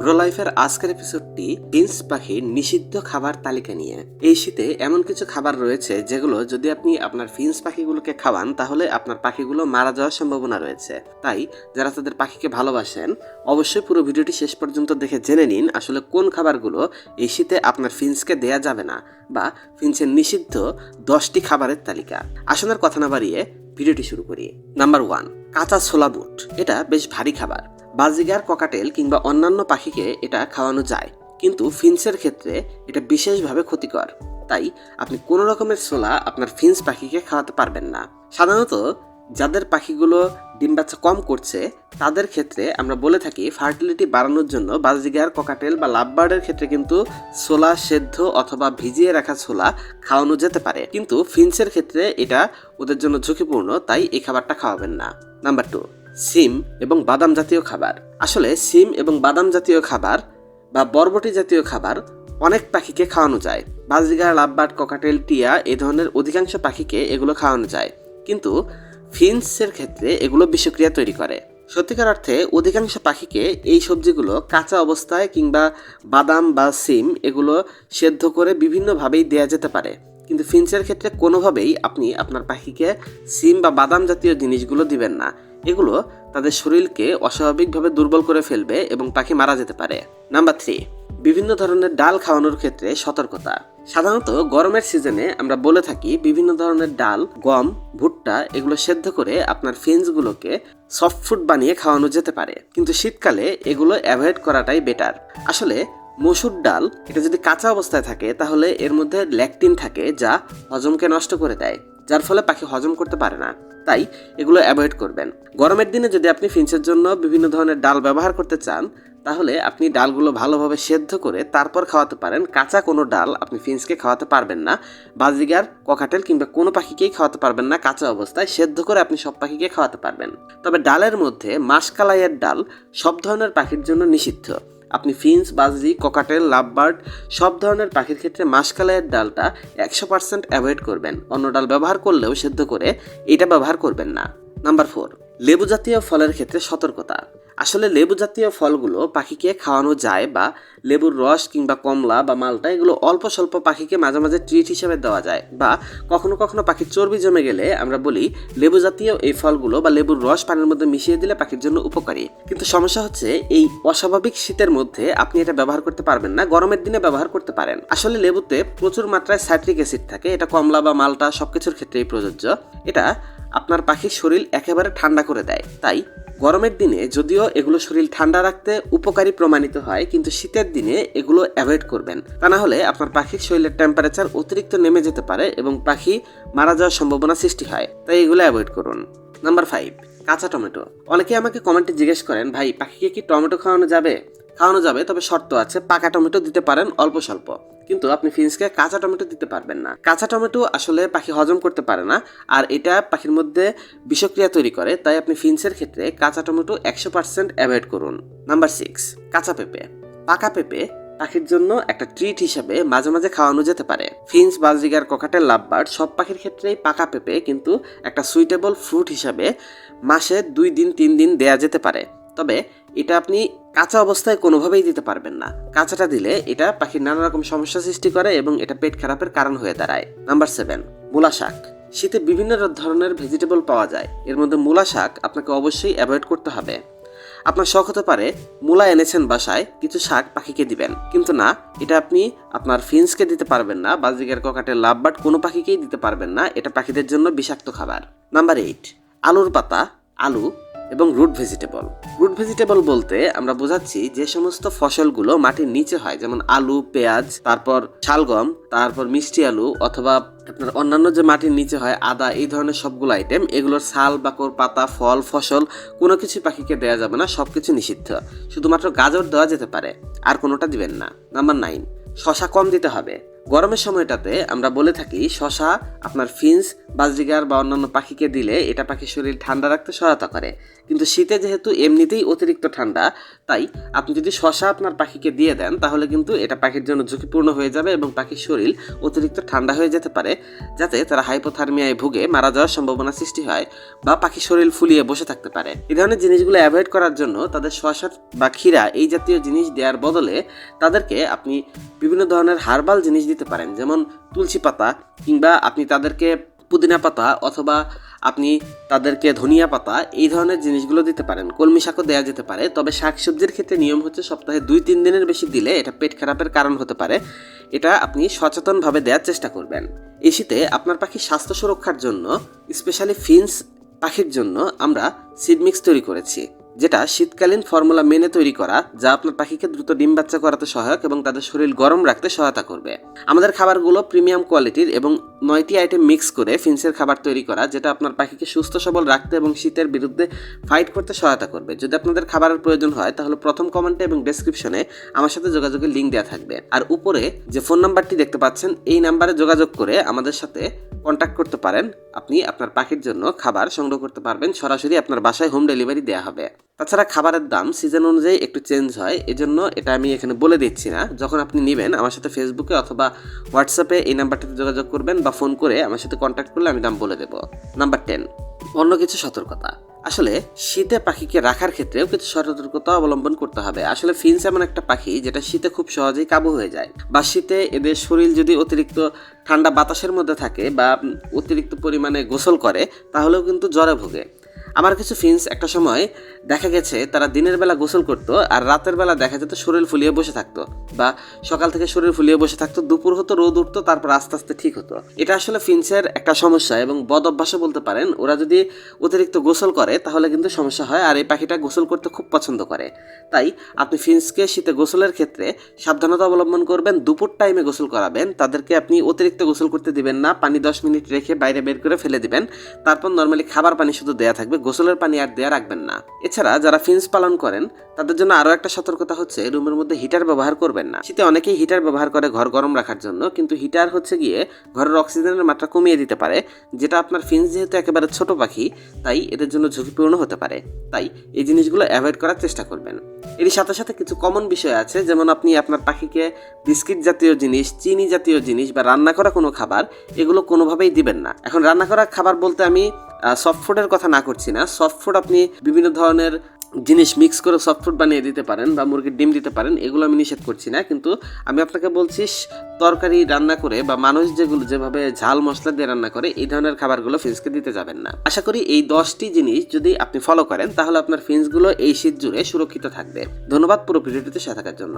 Grow লাইফের আজকের এপিসোডটি beans পাখির নিষিদ্ধ খাবার তালিকা নিয়ে। এই শীতে এমন কিছু খাবার রয়েছে যেগুলো যদি আপনি আপনার ফিন্স পাখিগুলোকে খাওয়ান, তাহলে আপনার পাখিগুলো মারা যাওয়ার সম্ভাবনা রয়েছে। তাই, যারা তাদের পাখিকে ভালোবাসেন, অবশ্যই পুরো ভিডিওটি শেষ পর্যন্ত দেখে জেনে নিন আসলে কোন খাবারগুলো এই শীতে আপনার ফিন্সকে দেয়া যাবে না বা ফিন্সের নিষিদ্ধ দশটি খাবারের তালিকা। আসনের কথা না বাড়িয়ে ভিডিওটি শুরু করি। নাম্বার ওয়ান, কাঁচা ছোলা বুট। এটা বেশ ভারী খাবার। বাজিগার, ককাটেল কিংবা অন্যান্য পাখিকে এটা খাওয়ানো যায়। কিন্তু ফিন্সের ক্ষেত্রে এটা বিশেষভাবে ক্ষতিকর। তাই আপনি কোনো রকমের ছোলা আপনার ফিন্স পাখিকে খাওয়াতে পারবেন না। সাধারণত যাদের পাখিগুলো ডিম বাচ্চা কম করছে, তাদের ক্ষেত্রে আমরা বলে থাকি ফার্টিলিটি বাড়ানোর জন্য বাজিগার, ককাটেল বা লাভবার্ডের ক্ষেত্রে কিন্তু ছোলা সেদ্ধ অথবা ভিজিয়ে রাখা ছোলা খাওয়ানো যেতে পারে। কিন্তু ফিন্সের ক্ষেত্রে এটা ওদের জন্য ঝুঁকিপূর্ণ, তাই এই খাবারটা খাওয়াবেন না। নাম্বার টু সিম এবং বাদাম জাতীয় খাবার। আসলে সিম এবং বাদাম জাতীয় খাবার বা বরবটি জাতীয় খাবার অনেক পাখিকে খাওয়ানো যায়। বাজরিগার লাভবার্ড, ককাটেল, টিয়া এই ধরনের অধিকাংশ পাখিকে এগুলো খাওয়ানো যায়। কিন্তু ফিন্সের ক্ষেত্রে এগুলো বিষক্রিয়া তৈরি করে। সত্যিকার অর্থে অধিকাংশ পাখিকে এই সবজিগুলো কাঁচা অবস্থায় কিংবা বাদাম বা সিম এগুলো সেদ্ধ করে বিভিন্নভাবেই দেয়া যেতে পারে। কিন্তু ফিন্সের ক্ষেত্রে কোনোভাবেই আপনি আপনার পাখিকে সিম বা বাদাম জাতীয় জিনিসগুলো দিবেন না। এগুলো তাদের শরীরকে অস্বাভাবিকভাবে দুর্বল করে ফেলবে এবং পাখি মারা যেতে পারে। নাম্বার থ্রি বিভিন্ন ধরনের ডাল খাওয়ানোর ক্ষেত্রে সতর্কতা। সাধারণত গরমের সিজনে আমরা বলে থাকি বিভিন্ন ধরনের ডাল, গম, ভুট্টা এগুলো সেদ্ধ করে আপনার ফিন্সগুলোকে সফট ফুড বানিয়ে খাওয়ানো যেতে পারে। কিন্তু শীতকালে এগুলো অ্যাভয়েড করাটাই বেটার আসলে মসুর ডাল, এটা যদি কাঁচা অবস্থায় থাকে তাহলে এর মধ্যে ল্যাকটিন থাকে যা হজমকে নষ্ট করে দেয়। যার ফলে পাখি হজম করতে পারে না। তাই এগুলো অ্যাভয়েড করবেন। গরমের দিনে যদি আপনি ফিন্সের জন্য বিভিন্ন ধরনের ডাল ব্যবহার করতে চান, তাহলে আপনি ডালগুলো ভালোভাবে সেদ্ধ করে তারপর খাওয়াতে পারেন। কাঁচা কোনো ডাল আপনি ফিন্সকে খাওয়াতে পারবেন না। বাজিগার, ককাটেল কিংবা কোনো পাখিকেই খাওয়াতে পারবেন না। কাঁচা অবস্থায় সেদ্ধ করে আপনি সব পাখিকে খাওয়াতে পারবেন। তবে ডালের মধ্যে মাসকালাইয়ের ডাল সব ধরনের পাখির জন্য নিষিদ্ধ। আপনি ফিন্স বাজরি ককাটেল, লাভবার্ড সব ধরনের পাখির ক্ষেত্রে মাসকালাইয়ের ডালটা একশো পার্সেন্ট অ্যাভয়েড করবেন। অন্য ডাল ব্যবহার করলেও সেদ্ধ করে এটা ব্যবহার করবেন না। নাম্বার ফোর লেবু জাতীয় ফলের ক্ষেত্রে সতর্কতা। আসলে লেবু জাতীয় ফলগুলো পাখিকে খাওয়ানো যায় বা লেবুর রস কিংবা কমলা বা মালটা এগুলো অল্প স্বল্প পাখিকে মাঝে মাঝে ট্রিট হিসেবে দেওয়া যায় বা কখনো কখনো পাখির চর্বি জমে গেলে আমরা বলি লেবু জাতীয় এই ফলগুলো বা লেবুর রস পানির মধ্যে মিশিয়ে দিলে পাখির জন্য উপকারী। কিন্তু সমস্যা হচ্ছে এই অস্বাভাবিক শীতের মধ্যে আপনি এটা ব্যবহার করতে পারবেন না, গরমের দিনে ব্যবহার করতে পারেন। আসলে লেবুতে প্রচুর মাত্রায় সাইট্রিক অ্যাসিড থাকে, এটা কমলা বা মালটা সবকিছুর ক্ষেত্রেই প্রযোজ্য। এটা আপনার পাখির শরীর একেবারে ঠান্ডা করে দেয়, তাই গরমের দিনে যদিও এগুলো শরীর ঠান্ডা রাখতে উপকারী প্রমাণিত হয়, কিন্তু শীতের দিনে এগুলো অ্যাভয়েড করবেন। তা না হলে আপনার পাখির শরীরের টেম্পারেচার অতিরিক্ত নেমে যেতে পারে এবং পাখি মারা যাওয়ার সম্ভাবনা সৃষ্টি হয়। তাই এগুলো অ্যাভয়েড করুন। নাম্বার ফাইভ কাঁচা টমেটো। অনেকে আমাকে কমেন্টে জিজ্ঞেস করেন, ভাই, পাখিকে কি টমেটো খাওয়ানো যাবে? খাওয়ানো যাবে, তবে শর্ত আছে, পাকা টমেটো দিতে পারেন অল্প স্বল্প। কিন্তু আপনি ফিন্সকে কাঁচা টমেটো দিতে পারবেন না। কাঁচা টমেটো আসলে পাখি হজম করতে পারে না, আর এটা পাখির মধ্যে বিষক্রিয়া তৈরি করে, তাই আপনি ফিন্সের ক্ষেত্রে কাঁচা টমেটো একশো পার্সেন্ট অ্যাভয়েড করুন। নাম্বার সিক্স, কাঁচা পেঁপে। পাকা পেঁপে পাখির জন্য একটা ট্রিট হিসাবে মাঝে মাঝে খাওয়ানো যেতে পারে। ফিন্স বাজরিগার ককাটের লাভবার্ড সব পাখির ক্ষেত্রেই পাকা পেঁপে কিন্তু একটা সুইটেবল ফ্রুট হিসাবে মাসে দুই দিন, তিন দিন দেয়া যেতে পারে। তবে এটা আপনি কাঁচা অবস্থায় কোনোভাবেই দিতে পারবেন না। কাঁচাটা দিলে এটা পাখির নানা রকম সমস্যা সৃষ্টি করে এবং এটা পেট খারাপের কারণ হয়ে দাঁড়ায়। নাম্বার সেভেন, মূলা শাক। শীতে বিভিন্ন ধরনের ভেজিটেবল পাওয়া যায়। এর মধ্যে মূলা শাক আপনাকে অবশ্যই অ্যাভয়েড করতে হবে। আপনার শখ হতে পারে মূলা এনেছেন বাসায়, কিছু শাক পাখিকে দিবেন। কিন্তু না, এটা আপনি আপনার ফিন্সকে দিতে পারবেন না বাজিকের ককাটের লাভ বাট কোনো পাখিকেই দিতে পারবেন না। এটা পাখিদের জন্য বিষাক্ত খাবার। নাম্বার এইট, আলুর পাতা, আলু এবং রুট ভেজিটেবল রুট ভেজিটেবল বলতে আমরা বোঝাচ্ছি যে সমস্ত ফসলগুলো মাটির নিচে হয়, যেমন আলু, পেঁয়াজ, তারপর শালগম, তারপর মিষ্টি আলু অথবা আপনার অন্যান্য যে মাটির নিচে হয়, আদা, এই ধরনের সবগুলো আইটেম এগুলোর ছাল বাকর, পাতা, ফল, ফসল, কোনো কিছু পাখিকে দেওয়া যাবে না সব কিছু নিষিদ্ধ। শুধুমাত্র গাজর দেওয়া যেতে পারে, আর কোনোটা দিবেন না। নাম্বার নাইন শশা কম দিতে হবে। গরমের সময়টাতে আমরা বলে থাকি, শশা আপনার ফিন্স বাজরিগার বা অন্যান্য পাখিকে দিলে এটা পাখির শরীর ঠান্ডা রাখতে সহায়তা করে। কিন্তু শীতে যেহেতু এমনিতেই অতিরিক্ত ঠান্ডা, তাই আপনি যদি শশা আপনার পাখিকে দিয়ে দেন, তাহলে কিন্তু এটা পাখির জন্য ঝুঁকিপূর্ণ হয়ে যাবে এবং পাখির শরীর অতিরিক্ত ঠান্ডা হয়ে যেতে পারে, যাতে তারা হাইপোথার্মিয়ায় ভুগে মারা যাওয়ার সম্ভাবনা সৃষ্টি হয় বা পাখির শরীর ফুলিয়ে বসে থাকতে পারে। এই ধরনের জিনিসগুলো অ্যাভয়েড করার জন্য তাদের শশা বা ক্ষীরা এই জাতীয় জিনিস দেওয়ার বদলে তাদেরকে আপনি বিভিন্ন ধরনের হার্বাল জিনিস দিতে পারেন। যেমন তুলসী পাতা কিংবা আপনি তাদেরকে পুদিনা পাতা অথবা আপনি তাদেরকে ধনিয়া পাতা, এই ধরনের জিনিসগুলো দিতে পারেন। কলমি শাকও দেওয়া যেতে পারে। তবে শাকসবজির ক্ষেত্রে নিয়ম হচ্ছে সপ্তাহে দুই তিন দিনের বেশি দিলে এটা পেট খারাপের কারণ হতে পারে। এটা আপনি সচেতনভাবে দেওয়ার চেষ্টা করবেন। এই আপনার পাখির স্বাস্থ্য সুরক্ষার জন্য স্পেশালি ফিন্স পাখির জন্য আমরা সিড মিক্স তৈরি করেছি, যেটা শীতকালীন ফর্মুলা মেনে তৈরি করা, যা আপনার পাখিকে দ্রুত ডিম বাচ্চা করাতে সহায়ক এবং তাদের শরীর গরম রাখতে সহায়তা করবে। আমাদের খাবারগুলো প্রিমিয়াম কোয়ালিটির এবং নয়টি আইটেম মিক্স করে ফিন্সের খাবার তৈরি করা, যেটা আপনার পাখিকে সুস্থ, সবল রাখতে এবং শীতের বিরুদ্ধে ফাইট করতে সহায়তা করবে। যদি আপনাদের খাবারের প্রয়োজন হয়, তাহলে প্রথম কমেন্টে এবং ডেসক্রিপশনে আমার সাথে যোগাযোগের লিঙ্ক দেওয়া থাকবে। আর উপরে যে ফোন নাম্বারটি দেখতে পাচ্ছেন, এই নাম্বারে যোগাযোগ করে আমাদের সাথে কন্ট্যাক্ট করতে পারেন, আপনি আপনার পাখির জন্য খাবার সংগ্রহ করতে পারবেন, সরাসরি আপনার বাসায় হোম ডেলিভারি দেওয়া হবে। তাছাড়া খাবারের দাম সিজন অনুযায়ী একটু চেঞ্জ হয়, এজন্য এটা আমি এখানে বলে দিচ্ছি না। যখন আপনি নেবেন, আমার সাথে ফেসবুকে অথবা হোয়াটসঅ্যাপে এই নাম্বারটাতে যোগাযোগ করবেন বা ফোন করে আমার সাথে কন্ট্যাক্ট করলে আমি দাম বলে দেবো। নাম্বার টেন অন্য কিছু সতর্কতা। আসলে, শীতে পাখিকে রাখার ক্ষেত্রেও কিছু সতর্কতা অবলম্বন করতে হবে। আসলে, ফিন্স এমন একটা পাখি যেটা শীতে খুব সহজেই কাবু হয়ে যায় বা শীতে এদের শরীর যদি অতিরিক্ত ঠান্ডা বাতাসের মধ্যে থাকে বা অতিরিক্ত পরিমাণে গোসল করে, তাহলেও কিন্তু জ্বরে ভোগে। আমার কিছু ফিন্স একটা সময় দেখা গেছে তারা দিনের বেলা গোসল করতো আর রাতের বেলা দেখা যেত শরীর ফুলিয়ে বসে থাকতো বা সকাল থেকে শরীর ফুলিয়ে বসে থাকতো, দুপুর হতো, রোদ উঠতো, তারপর আস্তে আস্তে ঠিক হতো। এটা আসলে ফিন্সের একটা সমস্যা এবং বদ অভ্যাসও বলতে পারেন। ওরা যদি অতিরিক্ত গোসল করে তাহলে কিন্তু সমস্যা হয় আর এই পাখিটা গোসল করতে খুব পছন্দ করে। তাই আপনি ফিন্সকে শীতে গোসলের ক্ষেত্রে সাবধানতা অবলম্বন করবেন, দুপুর টাইমে গোসল করাবেন, তাদেরকে আপনি অতিরিক্ত গোসল করতে দিবেন না, পানি দশ মিনিট রেখে বাইরে বের করে ফেলে দিবেন। তারপর নর্মালি খাবার পানি শুধু দেয়া থাকবে গোসলের পানি আর দেয়া রাখবেন না। এছাড়া যারা ফিন্স পালন করেন, তাদের জন্য আরও একটা সতর্কতা হচ্ছে, রুমের মধ্যে হিটার ব্যবহার করবেন না। শীতে অনেকেই হিটার ব্যবহার করে ঘর গরম রাখার জন্য, কিন্তু হিটার হচ্ছে গিয়ে ঘরের অক্সিজেনের মাত্রা কমিয়ে দিতে পারে, যেটা আপনার ফিন্স যেহেতু একেবারে ছোট পাখি, তাই এদের জন্য ঝুঁকিপূর্ণ হতে পারে। তাই এই জিনিসগুলো অ্যাভয়েড করার চেষ্টা করবেন। এর সাথে সাথে কিছু কমন বিষয় আছে, যেমন আপনি আপনার পাখিকে বিস্কিট জাতীয় জিনিস, চিনি জাতীয় জিনিস বা রান্না করা কোনো খাবার, এগুলো কোনোভাবেই দিবেন না। এখন রান্না করা খাবার বলতে আমি সফট ফুডের কথা না করছি না। সফট ফুড আপনি বিভিন্ন ধরনের জিনিস মিক্স করে সফট ফুড বানিয়ে দিতে পারেন বা মুরগির ডিম দিতে পারেন, এগুলো আমি নিষেধ করছি না। কিন্তু আমি আপনাকে বলছি তরকারি রান্না করে বা মানুষ যেগুলো যেভাবে ঝাল মশলা দিয়ে রান্না করে, এই ধরনের খাবারগুলো ফিন্সকে দিতে যাবেন না। আশা করি এই দশটি জিনিস যদি আপনি ফলো করেন, তাহলে আপনার ফিন্সগুলো এই শীত জুড়ে সুরক্ষিত থাকবে। ধন্যবাদ পুরো ভিডিওটিতে সাথে থাকার জন্য।